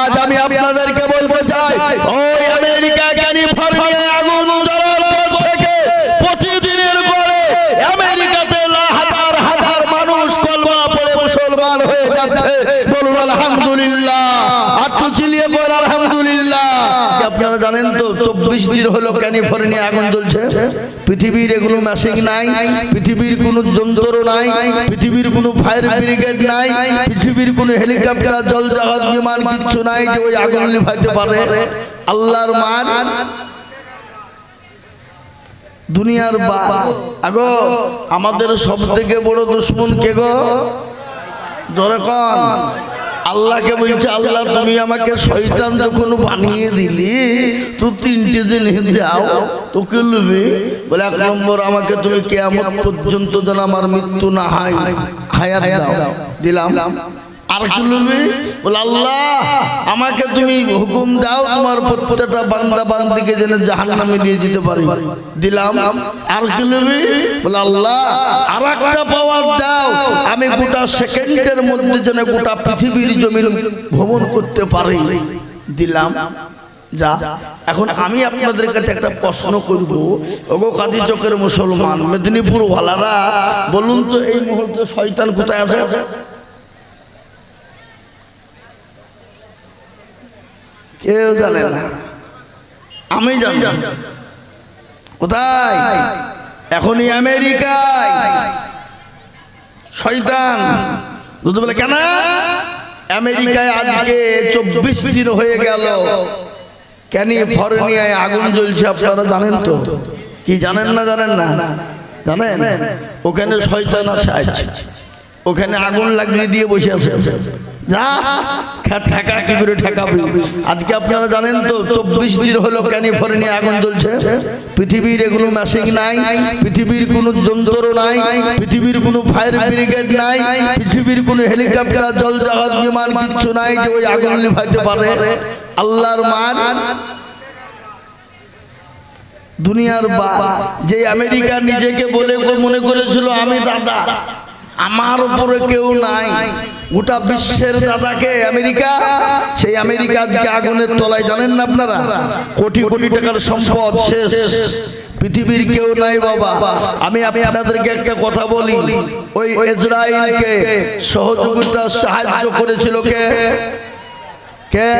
আজ আমি আপনাদেরকে বলব চাই ওই আমেরিকা ক্যালিফোর্নিয়া আগুন জ্বলার পর থেকে প্রতিদিনের করে আমেরিকাতে হাজার হাজার মানুষ কলমা পড়ে মুসলমান হয়ে যাচ্ছে। বলুন আলহামদুলিল্লাহ। আটটু চিলিয়ে বল আলহামদুলিল্লাহ। আপনারা জানেন তো, চব্বিশ দিন হলো ক্যালিফোর্নিয়া আগুন জ্বলছে। পৃথিবীর এগুলো মেশিন নাই, পৃথিবীর কোনো যন্ত্র নাই, পৃথিবীর কোনো ফায়ার ব্রিগেড নাই, পৃথিবীর কোনো হেলিকপ্টার জল জাহাজ বিমান কিচ্ছু নাই যে ওই আগুন নিভাইতে পারে। আল্লাহর মান। দুনিয়ার বা আগো, আমাদের সব থেকে বড় দুশ্মন কে গো? জোরে কন। আল্লাহকে বলছে, আল্লাহ, তুমি আমাকে শয়তান যখন বানিয়ে দিলি, তো তিনটে দিন দাও তোকে লুবি। বলে, এক নম্বর, আমাকে তুমি কেয়ামত পর্যন্ত যেন আমার মৃত্যু না হয়, হায়াত দাও। দিলাম। আর কি লুবি বলে আমাকে তুমি হুকুম দাও তোমার প্রত্যেকটা বান্দা বান্দিকে যেন জাহান্নামে নিয়ে যেতে পারি। দিলাম। আর কি বলে আল্লাহ আর একটা পাওয়ার দাও। আমি গোটা সেকেন্ডের মধ্যে যেন গোটা পৃথিবীর জমিন ভ্রমণ করতে পারি। দিলাম। যা, এখন আমি আপনাদের কাছে একটা প্রশ্ন করব। ওগো কাদি চকের মুসলমান মেদিনীপুর ওয়ালারা বলুন তো এই মুহূর্তে শয়তান কোথায় আছে? কেউ জানে না। আমি জানি। কোথায়? এখনই আমেরিকায়। শয়তান। দুধ বলে, কেন? আমেরিকায় আজকে চব্বিশ দিন হয়ে গেল। ক্যালিফোর্নিয়ায় আগুন জ্বলছে আপনারা জানেন তো? কি জানেন না জানেন না? জানেন? ওখানে শয়তান আছে। ওখানে আগুন লাগিয়ে দিয়ে বসে আছে। যা ঠেকা কি করে ঠেকাবি? আজকে আপনারা জানেন তো চব্বিশ দিন হলো ক্যালিফোর্নিয়া আগুন জ্বলছে? পৃথিবীর এগুলো মেশিন নাই পৃথিবীর কোনো যন্ত্র নাই পৃথিবীর কোনো ফায়ার ব্রিগেড নাই পৃথিবীর কোনো হেলিকপ্টার জল জাহাজ বিমান কিচ্ছু নাই যে ওই আগুন নিভাইতে পারে। আল্লাহর মান দুনিয়ার বা যে আমেরিকা নিজেকে বলে মনে করেছিল আমি দাদা। আমার উপরে কেউ নাই। গোটা বিশ্বের দাদাকে আমেরিকা, সেই আমেরিকা আজকে আগুনের তলায়, জানেন না আপনারা? কোটি কোটি টাকার সম্পদ শেষ। পৃথিবীর কেউ নাই বাবা। আমি আমি আপনাদেরকে একটা কথা বলি। ওই ইসরায়েলকে সহযোগিতা সাহায্য করেছিল কে? কে?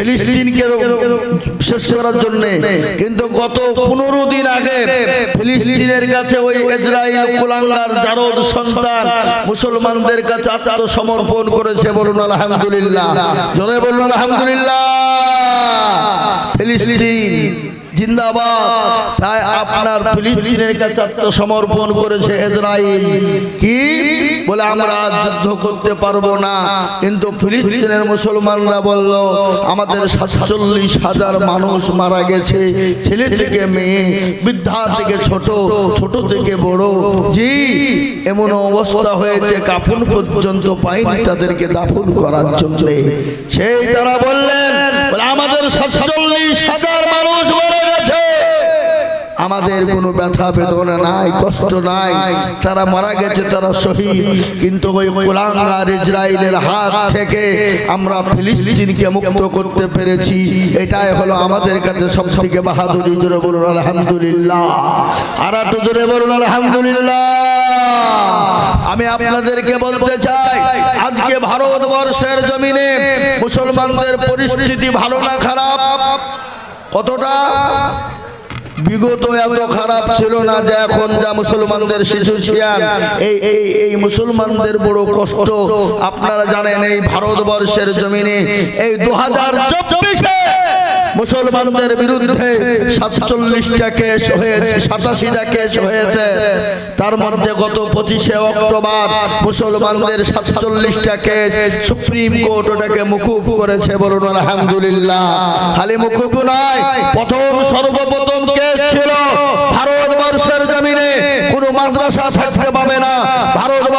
ফিলিস্তিনকে শেষ করার কিন্তু গত পনেরো দিন আগে কাছে ওই ইসরায়েল মুসলমানদের কাছে আত্মসমর্পণ করেছে বলুন আলহামদুলিল্লাহ। জনে বলুন আলহামদুলিল্লাহ। ফিলিস্তিন জিন্দাবাদ। তাই আপনার ফিলিস্তিনের কাছে আত্মসমর্পণ করেছে ইসরায়েল কি? বলে আমরা যুদ্ধ করতে পারব না। কিন্তু ফিলিস্তিনের মুসলমানরা বলল আমাদের সাতচল্লিশ হাজার মানুষ মারা গেছে। ছেলে থেকে মেয়ে বৃদ্ধা থেকে ছোট ছোট থেকে বড়। জি এমন অবস্থা হয়েছে কাফন পর্যন্ত পাইনি তাদেরকে দাফন করার জন্য। সেই তারা বললেন আমাদের সাতচল্লিশ হাজার আমাদের কোনো ব্যথা, বেদনা নাই, কষ্ট নাই। তারা মারা গেছে, তারা শহীদ। কিন্তু ওই কুলাঙ্গার ইসরায়েলের হাত থেকে আমরা ফিলিস্তিনকে মুক্ত করতে পেরেছি। এটাই হলো আমাদের কাছে সব থেকে বাহাদুরি। জোরে বলুন, আলহামদুলিল্লাহ। আর একটু জোরে বলুন, আলহামদুলিল্লাহ। আমি আপনাদেরকে বলতে চাই, আজকে ভারতবর্ষের জমিনে মুসলমানদের পরিস্থিতি ভালো না খারাপ? কতটা? বিগত এত খারাপ ছিল না যে এখন যা মুসলমানদের শিশু শিয়ান এই এই এই মুসলমানদের বড় কষ্ট। আপনারা জানেন এই ভারতবর্ষের জমিনে এই দু হাজার চব্বিশে মুসলমানদের বিরুদ্ধে সাতচল্লিশটা কেস হয়েছে সাতাশিটা কেস হয়েছে। তার মধ্যে গত পঁচিশে অক্টোবর মুসলমানদের সাতচল্লিশটা কেস সুপ্রিম কোর্ট ওটাকে মুকুব করেছে বলুন আলহামদুলিল্লাহ। খালি মুকুব নয় প্রথম সর্বপ্রথম কেস ছিল ভারতবর্ষের জমিনে। কোনো মাদ্রাসা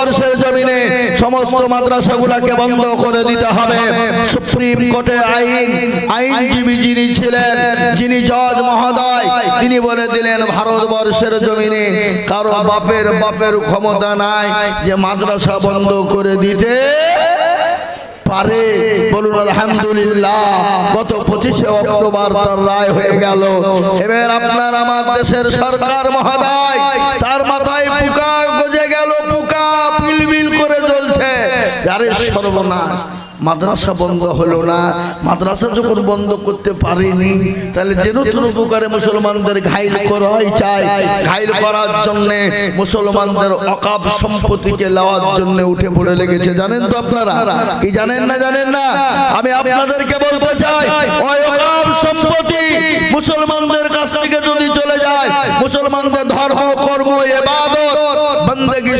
ভারতবর্ষের জমিনে সমস্ত মাদ্রাসাগুলোকে বন্ধ করে দিতে হবে। সুপ্রিম কোর্টে আইন, আইনজীবী যিনি ছিলেন, যিনি জজ মহোদয়, তিনি বলে দিলেন, ভারতবর্ষের জমিনে কারও বাপের বাপের ক্ষমতা নাই যে মাদ্রাসা বন্ধ করে দিতে পারে। বলুন, আলহামদুলিল্লাহ, গত পঁচিশে অক্টোবর তার রায় হয়ে গেল। এবার আপনার, আমার দেশের সরকার মহোদয়, তার মাথায় গেল মাদ্রাসা বন্ধ হলো না। মাদ্রাসা যখন বন্ধ করতে পারিনি, তাহলে যে নতুন উপকারে মুসলমানদের ঘাইল করাই চায় ঘাইল করার জন্য মুসলমানদের অকাপ সম্পত্তিকে নেওয়ার জন্য উঠে পড়ে লেগেছে। জানেন তো আপনারা? কি জানেন না জানেন না? আমি আপনাদেরকে বলতে চাই অকাপ সম্পত্তি মুসলমানদের কাছ থেকে যদি চলে যায়, মুসলমানদের ধর্ম, কর্ম, এবাদত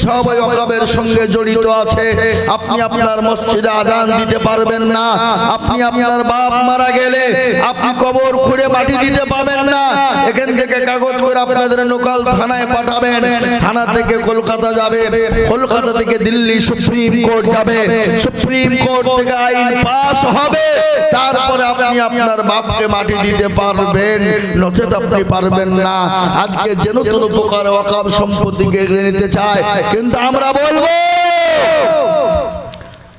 বন্দেগী সব ওই অকাবের সঙ্গে জড়িত আছে। আপনি আপনার মসজিদে আজান দিতে পারবেন না। আপনি আপনার বাপ মারা গেলে আপনি কবর খুঁড়ে মাটি দিতে পারবেন না। এখান থেকে কাগজ করে আপনাদের লোকাল থানায় পাঠাবেন। থানা থেকে কলকাতা যাবে। কলকাতা থেকে দিল্লি সুপ্রিম কোর্ট যাবে। সুপ্রিম কোর্ট থেকে আইন পাস হবে। তারপরে আপনি আপনার বাপকে মাটি দিতে পারবেন। নচেত আপনি পারবেন না। আজকে যে নতুন উপকার অকাম সম্পত্তিকে এগিয়ে নিতে চায় কিন্তু আমরা বলব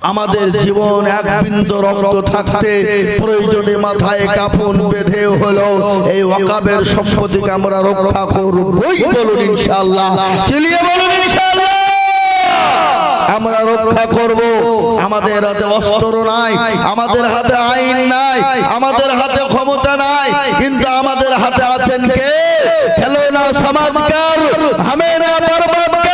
আমাদের জীবন এক বিন্দু রক্ত থাকতে প্রয়োজনে মাথায় কাফন বেঁধে হলো এই ওয়াকাবের সম্পত্তিকে আমরা রক্ষা করবই বলুন ইনশাআল্লাহ। চিলিয়ে বলুন ইনশাআল্লাহ। আমরা রক্ষা করব। আমাদের হাতে অস্ত্র নাই আমাদের হাতে আইন নাই আমাদের হাতে ক্ষমতা নাই কিন্তু আমাদের হাতে আছেন কে? খেলো না সমাজকার হামে না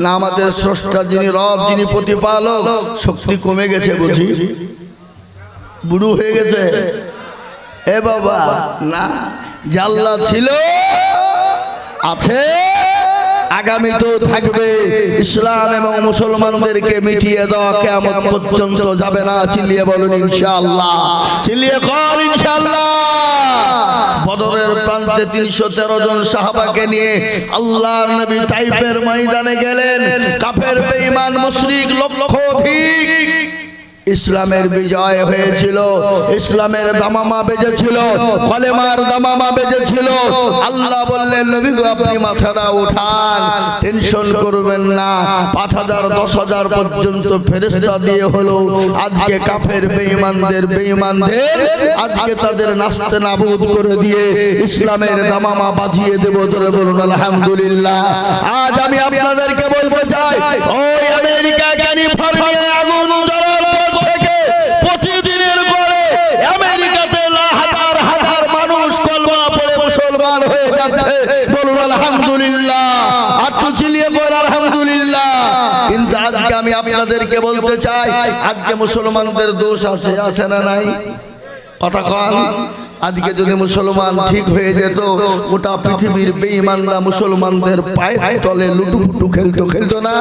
না আমাদের স্রষ্টা যিনি রব যিনি প্রতিপালক শক্তি কমে গেছে বুঝি? বুড়ো হয়ে গেছে। এ বাবা না জাল্লা ছিল আছে? আগামী তো থাকবে ইসলাম এবং মুসলমানদেরকে মিটিয়ে দেওয়া কেমন পর্যন্ত যাবে না। চিল্লিয়ে বলুন ইনশাআল্লাহ। চিল্লিয়ে কর ইনশাআল্লাহ। বদরের প্রান্তে তিনশো তেরো জন সাহাবাকে নিয়ে আল্লাহর নবী তাইফের ময়দানে গেলেন। কাফের, বেঈমান, মুশরিক লক্ষ অধিক ইসলামের বিজয় হয়েছিল। ইসলামের দামামা বেজেছিল। কলেমার দামামা বেজেছিল। আল্লাহ বললেন নবী গো, আপনি মাথাটা উঠান। টেনশন করবেন না। পাঁচ হাজার দশ হাজার পর্যন্ত ফেরেস্তা দিয়ে হলো। আজকে কাফের বেঈমানদের বেঈমানদের আজকে তাদের নাস্তে নাবুদ করে দিয়ে ইসলামের দামামা বাজিয়ে দেব। জোরে বলুন আলহামদুলিল্লাহ। আজ আমি আপনাদেরকে বলতে চাই ওই আমেরিকা ক্যালিফোর্নিয়ায় আগুন জ্বলার পর থেকে প্রতিদিনের গড়ে আমেরিকাতে লা- হাজার হাজার মানুষ কলমা পড়ে মুসলমান হয়ে যাচ্ছে বলুন আলহামদুলিল্লাহ আটটু চিলিয়ে বল আলহামদুলিল্লাহ কিন্তু আজকে আমি আপনাদেরকে বলতে চাই, আজকে মুসলমানদের দোষ আছে আছে না নাই? কথা কন। আজকে যদি মুসলমান ঠিক হয়ে যেত, গোটা পৃথিবীর বেঈমানরা মুসলমানদের পায়ে তলে লুটুপুটু খেলতো খেলতো না?